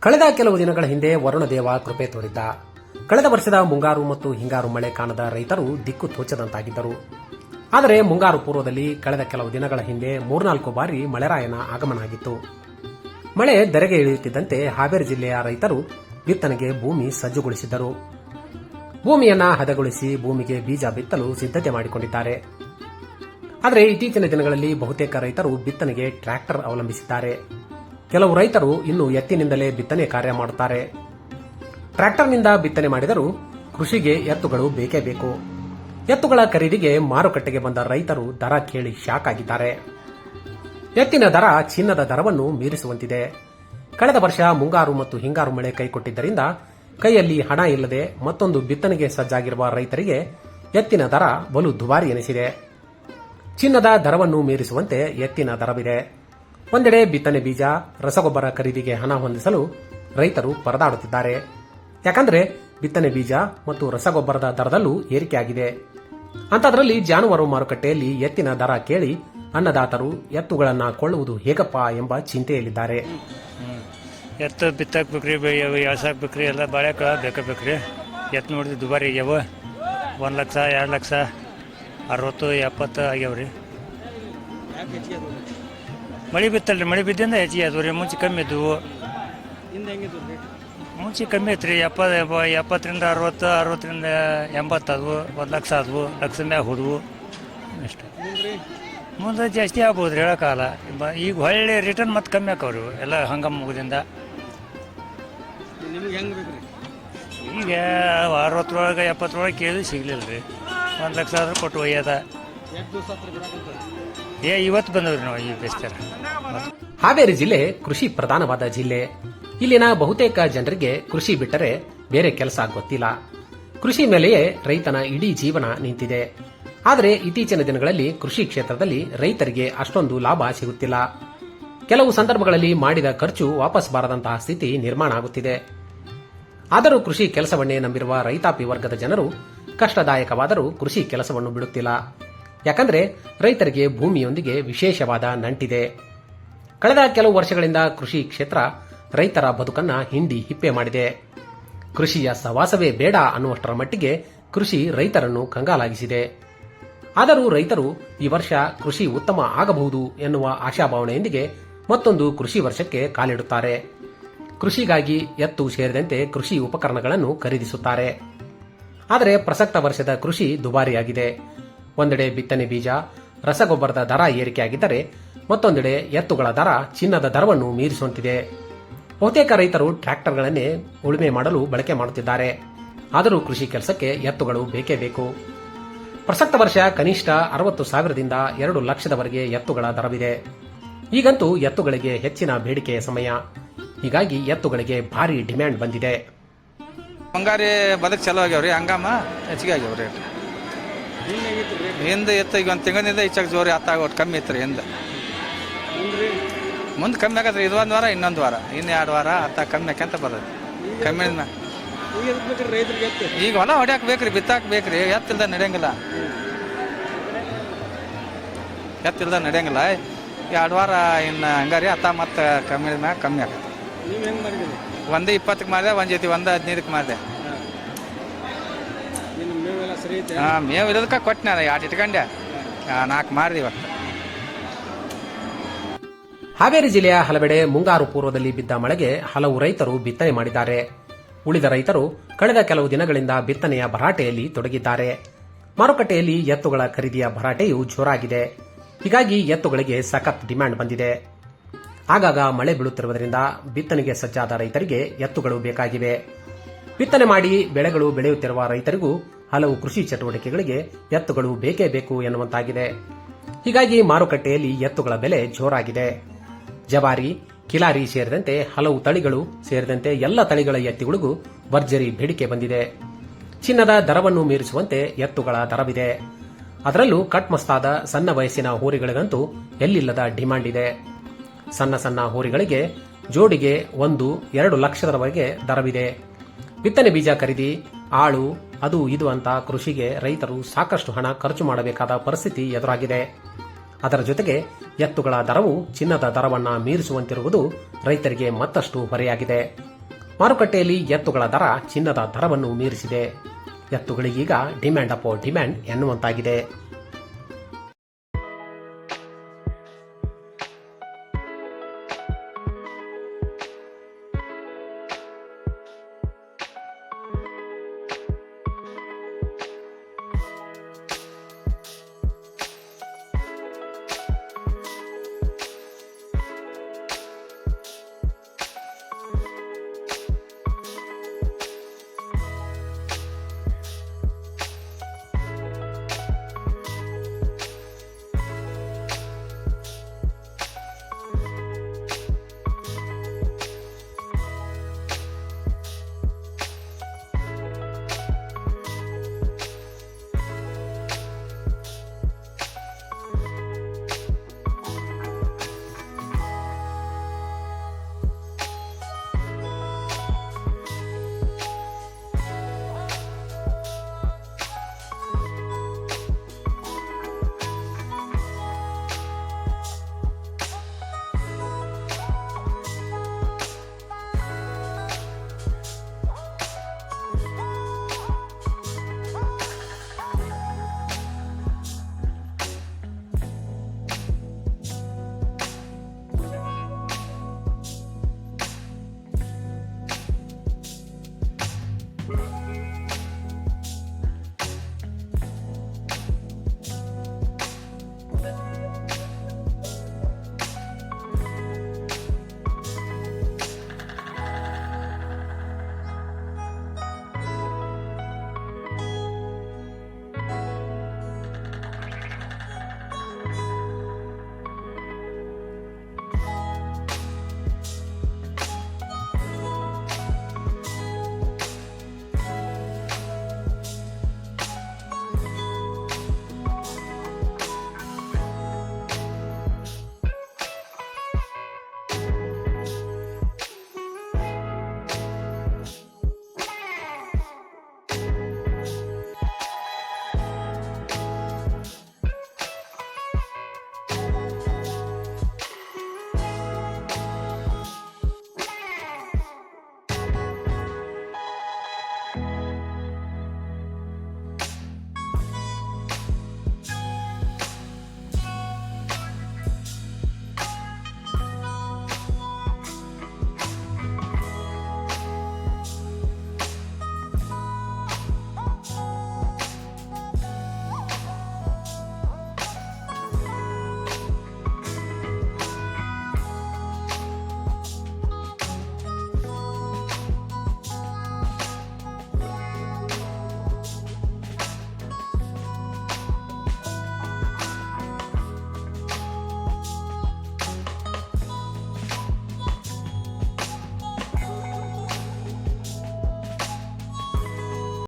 ಕಳೆದ ಕೆಲವು ದಿನಗಳ ಹಿಂದೆ ವರುಣದೇವ ಕೃಪೆ ತೋರಿದ್ದ. ಕಳೆದ ವರ್ಷದ ಮುಂಗಾರು ಮತ್ತು ಹಿಂಗಾರು ಮಳೆ ಕಾಣದ ರೈತರು ದಿಕ್ಕು ತೋಚದಂತಾಗಿದ್ದರು. ಆದರೆ ಮುಂಗಾರು ಪೂರ್ವದಲ್ಲಿ ಕಳೆದ ಕೆಲವು ದಿನಗಳ ಹಿಂದೆ ಮೂರ್ನಾಲ್ಕು ಬಾರಿ ಮಳೆರಾಯನ ಆಗಮನ ಆಗಿತ್ತು. ಮಳೆ ದರೆಗೆ ಇಳಿಯುತ್ತಿದ್ದಂತೆ ಹಾವೇರಿ ಜಿಲ್ಲೆಯ ರೈತರು ಬಿತ್ತನೆಗೆ ಭೂಮಿ ಸಜ್ಜುಗೊಳಿಸಿದ್ದರು. ಭೂಮಿಯನ್ನ ಹದಗೊಳಿಸಿ ಭೂಮಿಗೆ ಬೀಜ ಬಿತ್ತಲು ಸಿದ್ಧತೆ ಮಾಡಿಕೊಂಡಿದ್ದಾರೆ. ಆದರೆ ಇತ್ತೀಚಿನ ದಿನಗಳಲ್ಲಿ ಬಹುತೇಕ ರೈತರು ಬಿತ್ತನೆಗೆ ಟ್ರ್ಯಾಕ್ಟರ್ ಅವಲಂಬಿಸಿದ್ದಾರೆ. ಕೆಲವು ರೈತರು ಇನ್ನು ಎತ್ತಿನಿಂದಲೇ ಬಿತ್ತನೆ ಕಾರ್ಯ ಮಾಡುತ್ತಾರೆ. ಟ್ರ್ಯಾಕ್ಟರ್ನಿಂದ ಬಿತ್ತನೆ ಮಾಡಿದರೂ ಕೃಷಿಗೆ ಎತ್ತುಗಳು ಬೇಕೇ ಬೇಕು. ಎತ್ತುಗಳ ಖರೀದಿಗೆ ಮಾರುಕಟ್ಟೆಗೆ ಬಂದ ರೈತರು ದರ ಕೇಳಿ ಶಾಕ್ ಆಗಿದ್ದಾರೆ. ಎತ್ತಿನ ದರ ಚಿನ್ನದ ದರವನ್ನು ಮೀರಿಸುವಂತಿದೆ. ಕಳೆದ ವರ್ಷ ಮುಂಗಾರು ಮತ್ತು ಹಿಂಗಾರು ಮಳೆ ಕೈಕೊಟ್ಟಿದ್ದರಿಂದ ಕೈಯಲ್ಲಿ ಹಣ ಇಲ್ಲದೆ ಮತ್ತೊಂದು ಬಿತ್ತನೆಗೆ ಸಜ್ಜಾಗಿರುವ ರೈತರಿಗೆ ಎತ್ತಿನ ದರ ಬಲು ದುಬಾರಿ ಎನಿಸಿದೆ. ಚಿನ್ನದ ದರವನ್ನು ಮೀರಿಸುವಂತೆ ಎತ್ತಿನ ದರವಿದೆ. ಒಂದೆಡೆ ಬಿತ್ತನೆ ಬೀಜ, ರಸಗೊಬ್ಬರ ಖರೀದಿಗೆ ಹಣ ಹೊಂದಿಸಲು ರೈತರು ಪರದಾಡುತ್ತಿದ್ದಾರೆ. ಯಾಕಂದ್ರೆ ಬಿತ್ತನೆ ಬೀಜ ಮತ್ತು ರಸಗೊಬ್ಬರದ ದರದಲ್ಲೂ ಏರಿಕೆಯಾಗಿದೆ. ಅಂಥದ್ರಲ್ಲಿ ಜಾನುವಾರು ಮಾರುಕಟ್ಟೆಯಲ್ಲಿ ಎತ್ತಿನ ದರ ಕೇಳಿ ಅನ್ನದಾತರು ಎತ್ತುಗಳನ್ನು ಕೊಳ್ಳುವುದು ಹೇಗಪ್ಪ ಎಂಬ ಚಿಂತೆಯಲ್ಲಿದ್ದಾರೆ. ಎತ್ತು ಬಿತ್ತಕ್ಕೆ ಬೇಕ್ರಿ ಎಳ್ಸಕ್ಕೆ ಬೇಕ್ರಿ, ಎಲ್ಲ ಬಾಳೆಕಾಳು ಬೇಕೇ ಬೇಕ್ರಿ. ಎತ್ತು ನೋಡಿದ್ರೆ ದುಬಾರಿ ಆಗ್ಯಾವ. ಒಂದು ಲಕ್ಷ, ಎರಡು ಲಕ್ಷ, ಅರವತ್ತು, ಎಪ್ಪತ್ತು ಆಗ್ಯಾವ್ರಿ. ಮಳೆ ಬಿತ್ತಲ್ರಿ ಮಳೆ ಬಿದ್ದಿಂದ ಹೆಚ್ಚಿಗೆ ಆದವು ರೀ ಮುಂಚೆ ಕಮ್ಮಿ ಇದ್ದವು ಮುಂಚೆ ಕಮ್ಮಿ ಐತ್ರಿ ಎಪ್ಪ ಎಪ್ಪತ್ತರಿಂದ ಅರವತ್ತು ಅರವತ್ತರಿಂದ ಎಂಬತ್ತು ಆದವು ಒಂದು ಲಕ್ಷ ಆದವು ಲಕ್ಷ ಮ್ಯಾಗ ಹೋದವು. ಅಷ್ಟೇ. ಮುಂದೆ ಜಾಸ್ತಿ ಆಗ್ಬೋದು ರೀ ಹೇಳೋಕ್ಕಾಗಲ್ಲ. ಈಗ ಹೊಳ್ಳಿ ರಿಟರ್ನ್ ಮತ್ತೆ ಕಮ್ಮಿ ಆಕವ್ರಿ ಎಲ್ಲ ಹಂಗ ಮುಗಿದಿಂದ. ನಿಮ್ಗೆ ಹೆಂಗ್ ಬೇಕ್ರಿ? ಈಗ ಅರವತ್ತರೊಳಗೆ ಎಪ್ಪತ್ತರೊಳಗೆ ಕೇಳಿ ಸಿಗ್ಲಿಲ್ಲ ರೀ. ಒಂದು ಲಕ್ಷ ಆದರೂ ಕೊಟ್ಟು ಒಯ್ಯದ. ಎಷ್ಟು ದಿವಸ ಇವತ್ತು ಬಂದವ್ರಿ ನಾವು ಈ ಹಾವೇರಿ ಜಿಲ್ಲೆ ಕೃಷಿ ಪ್ರಧಾನವಾದ ಜಿಲ್ಲೆ. ಇಲ್ಲಿನ ಬಹುತೇಕ ಜನರಿಗೆ ಕೃಷಿ ಬಿಟ್ಟರೆ ಬೇರೆ ಕೆಲಸ ಗೊತ್ತಿಲ್ಲ. ಕೃಷಿ ಮೇಲೆಯೇ ರೈತನ ಇಡೀ ಜೀವನ ನಿಂತಿದೆ. ಆದರೆ ಇತ್ತೀಚಿನ ದಿನಗಳಲ್ಲಿ ಕೃಷಿ ಕ್ಷೇತ್ರದಲ್ಲಿ ರೈತರಿಗೆ ಅಷ್ಟೊಂದು ಲಾಭ ಸಿಗುತ್ತಿಲ್ಲ. ಕೆಲವು ಸಂದರ್ಭಗಳಲ್ಲಿ ಮಾಡಿದ ಖರ್ಚು ವಾಪಸ್ ಬಾರದಂತಹ ಸ್ಥಿತಿ ನಿರ್ಮಾಣ ಆಗುತ್ತಿದೆ. ಆದರೂ ಕೃಷಿ ಕೆಲಸವನ್ನೇ ನಂಬಿರುವ ರೈತಾಪಿ ವರ್ಗದ ಜನರು ಕಷ್ಟದಾಯಕವಾದರೂ ಕೃಷಿ ಕೆಲಸವನ್ನು ಬಿಡುತ್ತಿಲ್ಲ. ಯಾಕಂದ್ರೆ ರೈತರಿಗೆ ಭೂಮಿಯೊಂದಿಗೆ ವಿಶೇಷವಾದ ನಂಟಿದೆ. ಕಳೆದ ಕೆಲವು ವರ್ಷಗಳಿಂದ ಕೃಷಿ ಕ್ಷೇತ್ರ ರೈತರ ಬದುಕನ್ನ ಹಿಂಡಿ ಹಿಪ್ಪೆ ಮಾಡಿದೆ. ಕೃಷಿಯ ಸವಾಸವೇ ಬೇಡ ಅನ್ನುವಷ್ಟರ ಮಟ್ಟಿಗೆ ಕೃಷಿ ರೈತರನ್ನು ಕಂಗಾಲಾಗಿಸಿದೆ. ಆದರೂ ರೈತರು ಈ ವರ್ಷ ಕೃಷಿ ಉತ್ತಮ ಆಗಬಹುದು ಎನ್ನುವ ಆಶಾಭಾವನೆಯೊಂದಿಗೆ ಮತ್ತೊಂದು ಕೃಷಿ ವರ್ಷಕ್ಕೆ ಕಾಲಿಡುತ್ತಾರೆ. ಕೃಷಿಗಾಗಿ ಎತ್ತು ಸೇರಿದಂತೆ ಕೃಷಿ ಉಪಕರಣಗಳನ್ನು ಖರೀದಿಸುತ್ತಾರೆ. ಆದರೆ ಪ್ರಸಕ್ತ ವರ್ಷದ ಕೃಷಿ ದುಬಾರಿಯಾಗಿದೆ. ಒಂದೆಡೆ ಬಿತ್ತನೆ ಬೀಜ ರಸಗೊಬ್ಬರದ ದರ ಏರಿಕೆಯಾಗಿದ್ದರೆ ಮತ್ತೊಂದೆಡೆ ಎತ್ತುಗಳ ದರ ಚಿನ್ನದ ದರವನ್ನು ಮೀರಿಸುವಂತಿದೆ. ಬಹುತೇಕ ರೈತರು ಟ್ರ್ಯಾಕ್ಟರ್ಗಳನ್ನೇ ಉಳುಮೆ ಮಾಡಲು ಬಳಕೆ ಮಾಡುತ್ತಿದ್ದಾರೆ. ಆದರೂ ಕೃಷಿ ಕೆಲಸಕ್ಕೆ ಎತ್ತುಗಳು ಬೇಕೇ ಬೇಕು. ಪ್ರಸಕ್ತ ವರ್ಷ ಕನಿಷ್ಠ ಅರವತ್ತು ಸಾವಿರದಿಂದ ಎರಡು ಲಕ್ಷದವರೆಗೆ ಎತ್ತುಗಳ ದರವಿದೆ. ಈಗಂತೂ ಎತ್ತುಗಳಿಗೆ ಹೆಚ್ಚಿನ ಬೇಡಿಕೆಯ ಸಮಯ. ಹೀಗಾಗಿ ಎತ್ತುಗಳಿಗೆ ಭಾರಿ ಡಿಮ್ಯಾಂಡ್ ಬಂದಿದೆ. ಮುಂಗಾರಿ ಬದುಕು ಚಲೋ ಆಗ್ಯಾವ್ರಿ ಹಂಗಾಮ ಹೆಚ್ಚಿಗೆ ಆಗ್ಯಾವ ಹಿಂದೆ ಎತ್ತ, ಈಗ ಒಂದು ತಿಂಗಳಿಂದ ಈಚಾಗ ಜೋರಿ ಹತ್ತಾಗ ಒಟ್ಟು ಕಮ್ಮಿ ಇತ್ತು ರೀ ಹಿಂದೆ. ಮುಂದೆ ಕಮ್ಮಿ ಆಗತ್ತೆ ಇದು ಒಂದು ವಾರ, ಇನ್ನೊಂದು ವಾರ, ಇನ್ನು ಎರಡು ವಾರ ಅತ್ತ ಕಮ್ಮಿ ಆಕ್ಯಂತ ಬರ್ತದೆ ಕಮ್ಮಿ ಈಗ ಹೊಲ ಹೊಡ್ಯಾಕ ಬೇಕ್ರಿ, ಬಿತ್ತಾಕ ಬೇಕ್ರಿ, ಎತ್ತಿಲ್ದ ನಡೆಯಂಗಿಲ್ಲ. ಎತ್ತಿಲ್ದ ನಡೆಯಂಗಿಲ್ಲ. ಎರಡು ವಾರ, ಇನ್ನು ಹಂಗಾರಿ ಹತ್ತ ಮತ್ತೆ ಕಮ್ಮಿ ಮ್ಯಾಗ ಕಮ್ಮಿ ಆಗತ್ತೆ. ಒಂದು ಇಪ್ಪತ್ತಕ್ಕೆ ಮಾಡಿದೆ ಒಂದು ಜೊತೆ ಒಂದು ಹದಿನೈದಕ್ಕೆ ಮಾಡಿದೆ ಹಾಂ ಮೇವು ಇರೋದಕ್ಕೆ ಕೊಟ್ಟು ನಾನು ಎರಡು ಇಟ್ಕೊಂಡೆ? ನಾಲ್ಕು ಇವತ್ತು. ಹಾವೇರಿ ಜಿಲ್ಲೆಯ ಹಲವೆಡೆ ಮುಂಗಾರು ಪೂರ್ವದಲ್ಲಿ ಬಿದ್ದ ಮಳೆಗೆ ಹಲವು ರೈತರು ಬಿತ್ತನೆ ಮಾಡಿದ್ದಾರೆ. ಉಳಿದ ರೈತರು ಕಳೆದ ಕೆಲವು ದಿನಗಳಿಂದ ಬಿತ್ತನೆಯ ಭರಾಟೆಯಲ್ಲಿ ತೊಡಗಿದ್ದಾರೆ. ಮಾರುಕಟ್ಟೆಯಲ್ಲಿ ಎತ್ತುಗಳ ಖರೀದಿಯ ಭರಾಟೆಯು ಜೋರಾಗಿದೆ. ಹೀಗಾಗಿ ಎತ್ತುಗಳಿಗೆ ಸಖತ್ ಡಿಮ್ಯಾಂಡ್ ಬಂದಿದೆ. ಆಗಾಗ ಮಳೆ ಬೀಳುತ್ತಿರುವುದರಿಂದ ಬಿತ್ತನೆಗೆ ಸಜ್ಜಾದ ರೈತರಿಗೆ ಎತ್ತುಗಳು ಬೇಕಾಗಿವೆ. ಬಿತ್ತನೆ ಮಾಡಿ ಬೆಳೆಗಳು ಬೆಳೆಯುತ್ತಿರುವ ರೈತರಿಗೂ ಹಲವು ಕೃಷಿ ಚಟುವಟಿಕೆಗಳಿಗೆ ಎತ್ತುಗಳು ಬೇಕೇ ಬೇಕು ಎನ್ನುವಂತಾಗಿದೆ. ಹೀಗಾಗಿ ಮಾರುಕಟ್ಟೆಯಲ್ಲಿ ಎತ್ತುಗಳ ಬೆಲೆ ಜೋರಾಗಿದೆ. ಜವಾರಿ, ಕಿಲಾರಿ ಸೇರಿದಂತೆ ಹಲವು ತಳಿಗಳು, ಸೇರಿದಂತೆ ಎಲ್ಲ ತಳಿಗಳ ಎತ್ತುಗಳಿಗೂ ಭರ್ಜರಿ ಬೇಡಿಕೆ ಬಂದಿದೆ. ಚಿನ್ನದ ದರವನ್ನು ಮೀರಿಸುವಂತೆ ಎತ್ತುಗಳ ದರವಿದೆ. ಅದರಲ್ಲೂ ಕಟ್ಮಸ್ತಾದ ಸಣ್ಣ ವಯಸ್ಸಿನ ಹೋರಿಗಳಿಗಂತೂ ಎಲ್ಲಿಲ್ಲದ ಡಿಮಾಂಡ್ ಇದೆ. ಸಣ್ಣ ಸಣ್ಣ ಹೋರಿಗಳಿಗೆ ಜೋಡಿಗೆ ಒಂದು, ಎರಡು ಲಕ್ಷದವರೆಗೆ ದರವಿದೆ. ಬಿತ್ತನೆ ಬೀಜ ಖರೀದಿ, ಆಳು ಅದು ಇದು ಅಂತ ಕೃಷಿಗೆ ರೈತರು ಸಾಕಷ್ಟು ಹಣ ಖರ್ಚು ಮಾಡಬೇಕಾದ ಪರಿಸ್ಥಿತಿ ಎದುರಾಗಿದೆ. ಅದರ ಜೊತೆಗೆ ಎತ್ತುಗಳ ದರವು ಚಿನ್ನದ ದರವನ್ನು ಮೀರಿಸುವಂತಿರುವುದು ರೈತರಿಗೆ ಮತ್ತಷ್ಟು ಹೊರೆಯಾಗಿದೆ. ಮಾರುಕಟ್ಟೆಯಲ್ಲಿ ಎತ್ತುಗಳ ದರ ಚಿನ್ನದ ದರವನ್ನು ಮೀರಿಸಿದೆ. ಎತ್ತುಗಳಿಗೀಗ ಡಿಮ್ಯಾಂಡ್ ಅಪೋ ಡಿಮ್ಯಾಂಡ್ ಎನ್ನುವಂತಾಗಿದೆ.